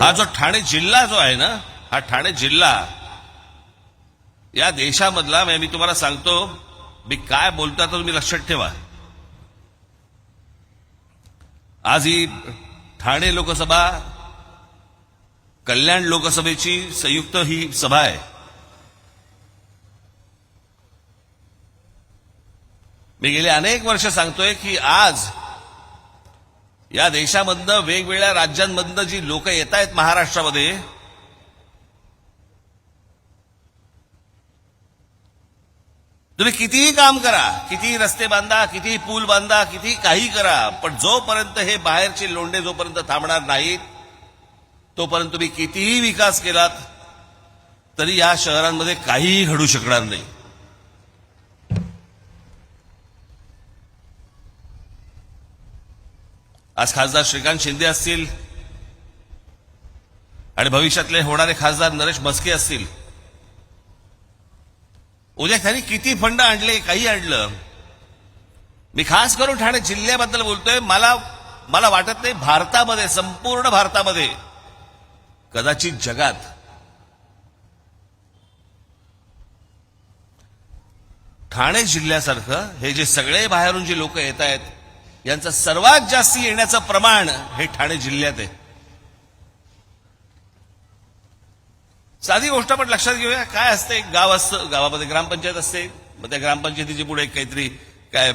हा जो ठाणे जिल्हा जो आहे ना हा ठाणे जिल्हा या देशामधला मी तुम्हाला सांगतो मी काय बोलतो तर तुम्ही लक्षात ठेवा. आज ही ठाणे लोकसभा कल्याण लोकसभेची संयुक्त ही सभा आहे. मी गेले अनेक वर्ष सांगतोय की आज या देशामधनं वेगवेगळ्या राज्यांमधनं जी लोक येत आहेत महाराष्ट्रामध्ये तुम्ही कितीही काम करा कितीही रस्ते बांधा कितीही पूल बांधा कितीही काही करा पण जोपर्यंत हे बाहेरचे लोंढे जोपर्यंत थांबणार नाहीत तोपर्यंत तुम्ही कितीही विकास केलात तरी या शहरांमध्ये काहीही घडू शकणार नाही. आज खासदार श्रीकांत शिंदे असतील आणि भविष्यातले होणारे खासदार नरेश मस्के असतील. उद्या त्यांनी किती फंड आणले काही आणलं? मी खास करून ठाणे जिल्ह्याबद्दल बोलतोय मला मला वाटत नाही भारतामध्ये संपूर्ण भारतामध्ये कदाचित जगात ठाणे जिल्ह्यासारखं हे जे सगळे बाहेरून जे लोक येत आहेत यांचं सर्वात जास्त येण्याचं प्रमाण हे ठाणे जिल्ह्यात आहे. साधी गोष्ट आपण लक्षात घेऊया. काय असते? एक गाव असतं गावामध्ये ग्रामपंचायत असते. मग त्या ग्रामपंचायतीची पुढे काहीतरी काय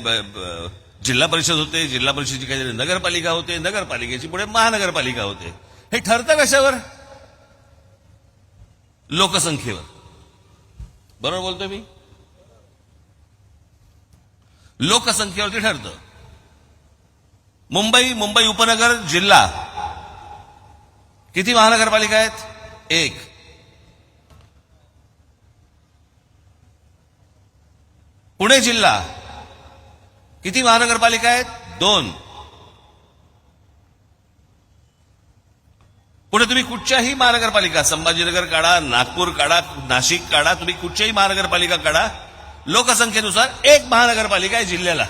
जिल्हा परिषद होते जिल्हा परिषदेची काहीतरी नगरपालिका होते नगरपालिकेची पुढे महानगरपालिका होते. हे ठरतं कशावर? लोकसंख्येवर. बरोबर बोलतोय मी? लोकसंख्येवरती ठरतं. मुंबई मुंबई उपनगर जिल्हा. किती महानगरपालिका आहेत? एक. पुणे जिल्हा. किती महानगरपालिका आहेत? दोन. पुढे तुम्ही कुठच्याही महानगरपालिका संभाजीनगर काढा नागपूर काढा नाशिक काढा तुम्ही कुठच्याही महानगरपालिका काढा लोकसंख्येनुसार एक महानगरपालिका आहे जिल्ह्याला.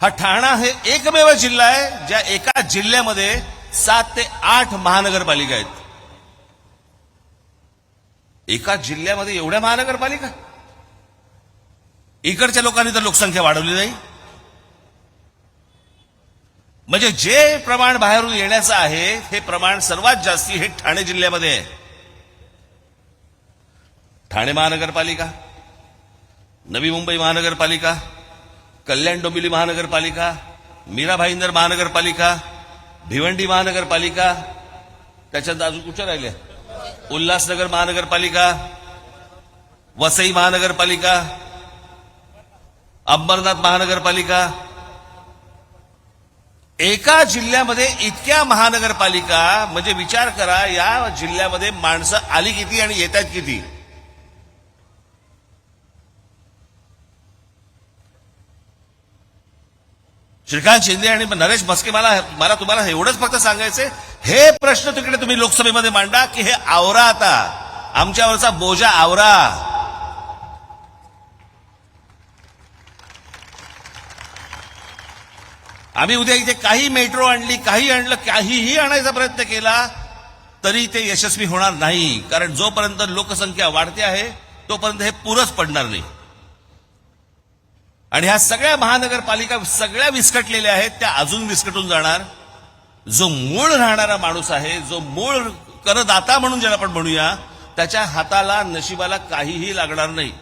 हा ठाणा हे एकमेव जिल्हा आहे ज्या एका जिल्ह्यामध्ये सात ते आठ महानगरपालिका आहेत. एका जिल्ह्यामध्ये एवढ्या महानगरपालिका? इकडच्या लोकांनी तर लोकसंख्या वाढवली नाही. म्हणजे जे प्रमाण बाहेरून येण्याचं आहे हे प्रमाण सर्वात जास्ती हे ठाणे जिल्ह्यामध्ये आहे. ठाणे महानगरपालिका नवी मुंबई महानगरपालिका कल्याण डोंबिवली महानगरपालिका मीरा भाईंदर महानगरपालिका भिवंडी महानगरपालिका त्याच्यात अजून कुठच्या राहिल्या उल्हासनगर महानगरपालिका वसई महानगरपालिका अंबरनाथ महानगरपालिका. एका जिल्ह्यामध्ये इतक्या महानगरपालिका म्हणजे विचार करा या जिल्ह्यामध्ये माणसं आली किती आणि येतात किती? श्रीकांत शिंदे आणि नरेश भस्के मला मला तुम्हाला एवढंच फक्त सांगायचंय हे प्रश्न तिकडे तुम्ही लोकसभेमध्ये मांडा की हे आवरा आता. आमच्यावरचा बोजा आवरा. आम्ही उद्या इथे काही मेट्रो आणली काही आणलं काहीही आणायचा प्रयत्न केला तरी ते यशस्वी होणार नाही. कारण जोपर्यंत लोकसंख्या वाढते आहे तोपर्यंत हे पुरच पडणार नाही. आणि ह्या सगळ्या महानगरपालिका सगळ्या विस्कटलेल्या आहेत त्या अजून विस्कटून जाणार. जो मूळ राहणारा माणूस आहे जो मूळ करदाता म्हणून ज्याला आपण म्हणूया त्याच्या हाताला नशिबाला काहीही लागणार नाही.